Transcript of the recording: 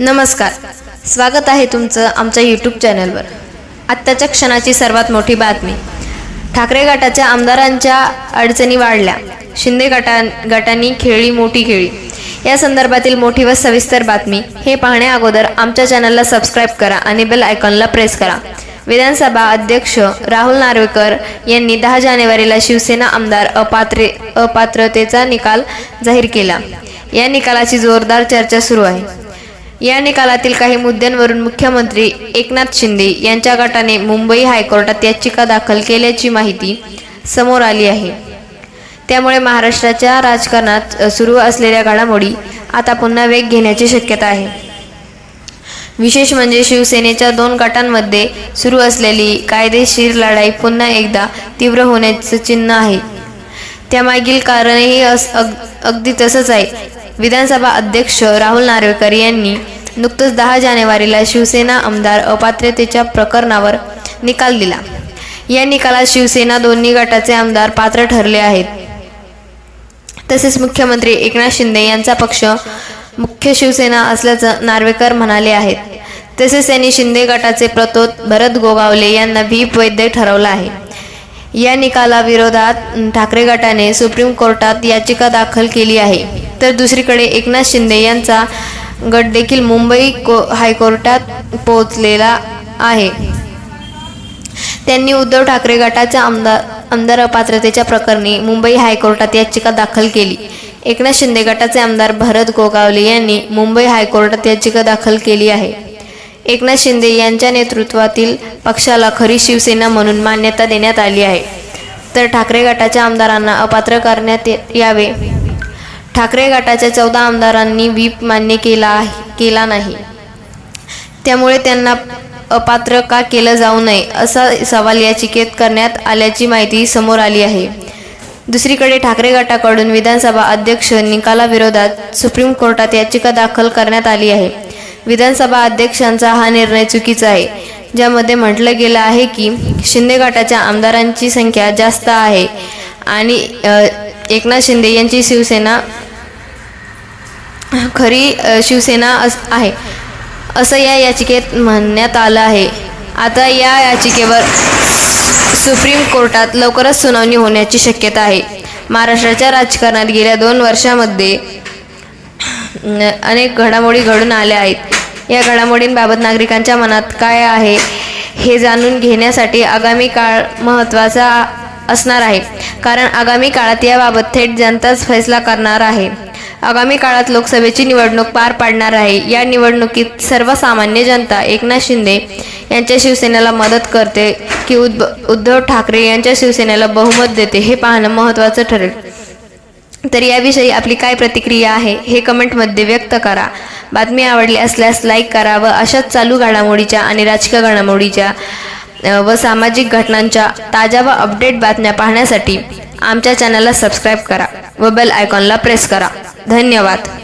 नमस्कार. स्वागत आहे तुमचं आमच्या यूट्यूब चॅनलवर आत्ताच्या क्षणाची सर्वात मोठी बातमी. ठाकरे गटाच्या आमदारांच्या अडचणी वाढल्या. शिंदे गटा गटांनी खेळली मोठी खेळी. या संदर्भातील मोठी व सविस्तर बातमी हे पाहण्या अगोदर आमच्या चॅनलला सबस्क्राईब करा आणि बेल आयकॉनला प्रेस करा. विधानसभा अध्यक्ष राहुल नार्वेकर यांनी दहा जानेवारीला शिवसेना आमदार अपात्रे अपात्रतेचा निकाल जाहीर केला. या निकालाची जोरदार चर्चा सुरू आहे. या निकालातील काही मुद्द्यांवरून मुख्यमंत्री एकनाथ शिंदे यांच्या गटाने मुंबई हायकोर्टात याचिका दाखल केल्याची माहिती समोर आली आहे. त्यामुळे महाराष्ट्राच्या राजकारणात सुरू असलेल्या घडामोडी आता पुन्हा वेग घेण्याची शक्यता आहे. विशेष म्हणजे शिवसेनेच्या दोन गटांमध्ये सुरू असलेली कायदेशीर लढाई पुन्हा एकदा तीव्र होण्याचं चिन्ह आहे. त्यामागील कारणही अस अग अगदी तसंच आहे. विधानसभा अध्यक्ष राहुल नार्वेकर यांनी नुकतंच दहा जानेवारीला शिवसेना आमदार अपात्रतेच्या प्रकरणावर निकाल दिला. या निकालात शिवसेना दोन्ही गटाचे आमदार पात्र ठरले आहेत. तसेच मुख्यमंत्री एकनाथ शिंदे यांचा पक्ष मुख्य शिवसेना असल्याचं नार्वेकर म्हणाले आहेत. तसेच त्यांनी शिंदे गटाचे प्रतोद भरत गोगावले यांना व्हीप वैद्य ठरवलं आहे. या निकालाविरोधात ठाकरे गटाने सुप्रीम कोर्टात याचिका दाखल केली आहे. तर दुसरीकडे एकनाथ शिंदे यांचा गट देखील मुंबई को हायकोर्टात पोहोचलेला आहे. त्यांनी उद्धव ठाकरे गटाच्या आमदार आमदार अपात्रतेच्या प्रकरणी मुंबई हायकोर्टात याचिका दाखल केली. एकनाथ शिंदे गटाचे आमदार भरत गोगावले यांनी मुंबई हायकोर्टात याचिका दाखल केली आहे. एकनाथ शिंदे यांच्या नेतृत्वातील पक्षाला खरी शिवसेना म्हणून मान्यता देण्यात आली आहे. तर ठाकरे गटाच्या आमदारांना अपात्र करण्यात यावे. ठाकरे गटाच्या चौदा आमदारांनी व्हीप मान्य केला आहे केला नाही. त्यामुळे त्यांना अपात्र का केलं जाऊ नये असा सवाल याचिकेत करण्यात आल्याची माहिती समोर आली आहे. दुसरीकडे ठाकरे गटाकडून विधानसभा अध्यक्ष निकालाविरोधात सुप्रीम कोर्टात याचिका दाखल करण्यात आली आहे. विधानसभा अध्यक्षांचा हा निर्णय चुकीचा आहे ज्यामध्ये म्हटलं गेलं आहे की शिंदे गटाच्या आमदारांची संख्या जास्त आहे आणि एकनाथ शिंदे यांची शिवसेना खरी शिवसेना अस आहे. असं या याचिकेत म्हणण्यात आलं आहे. आता या याचिकेवर सुप्रीम कोर्टात लवकरच सुनावणी होण्याची शक्यता आहे. महाराष्ट्राच्या राजकारणात गेल्या दोन वर्षामध्ये अनेक घडामोडी घडून आल्या आहेत. या घडामोडींबाबत नागरिकांच्या मनात काय आहे हे जाणून घेण्यासाठी आगामी काळ महत्त्वाचा असणार आहे. कारण आगामी काळात याबाबत थेट जनताच फैसला करणार आहे. आगामी काळात लोकसभेची निवडणूक पार पाडणार आहे. या निवडणुकीत सर्वसामान्य जनता एकनाथ शिंदे यांच्या शिवसेनेला मदत करते की उद्भ उद्धव ठाकरे यांच्या शिवसेनेला बहुमत देते हे पाहणं महत्त्वाचं ठरेल. तर याविषयी आपली काय प्रतिक्रिया आहे हे कमेंटमध्ये व्यक्त करा. बातमी आवडली असल्यास लाईक करा व अशाच चालू घडामोडीच्या आणि राजकीय घडामोडीच्या व सामाजिक घटनांच्या ताज्या व अपडेट बातम्या पाहण्यासाठी आमच्या चॅनलला सबस्क्राईब करा व बेल आयकॉनला प्रेस करा. धन्यवाद.